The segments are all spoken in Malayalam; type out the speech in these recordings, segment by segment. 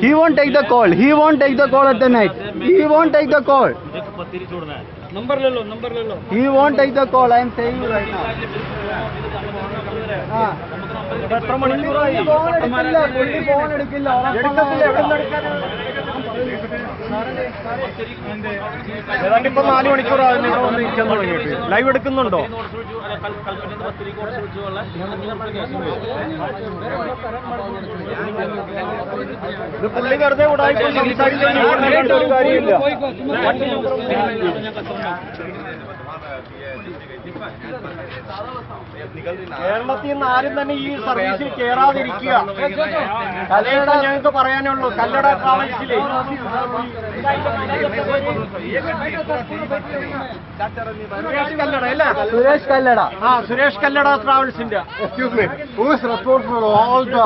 He won't take the call. He won't take the call at the night. He won't take the call. Number hello number hello He won't take the call. I am saying you right now. ഏതാണ്ട് ഇപ്പൊ നാല് മണിക്കൂറാകുന്നു ലൈവ് എടുക്കുന്നുണ്ടോ ഇത് പുള്ളി വെറുതെ ഉടായ്പ സംസാരിച്ചു ഒരു കാര്യമില്ല. പോയിക്കോ ചുമ്മാ കേരളത്തിൽ നിന്ന് ആരും തന്നെ ഈ സർവീസിൽ കയറാതിരിക്കുക കലയുടെ ഞങ്ങൾക്ക് പറയാനുള്ളൂ. കല്ലട ട്രാവൽസിലെ സുരേഷ് കല്ലട അല്ലേ? സുരേഷ് കല്ലട. ആ Suresh Kallada ട്രാവൽസിന്റെ. Excuse me who is responsible for all the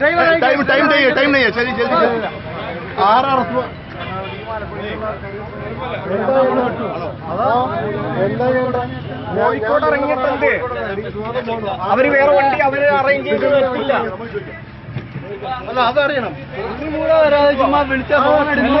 driver Kozhikode ഇറങ്ങിയിട്ടുണ്ട്. അവർ വേറെ വണ്ടി അവർ അറേഞ്ച് ചെയ്ത് നിർത്തില്ല അല്ല അതറിയണം. ചുമ്മാ വിളിച്ച ഫോൺ എടുക്കുന്നു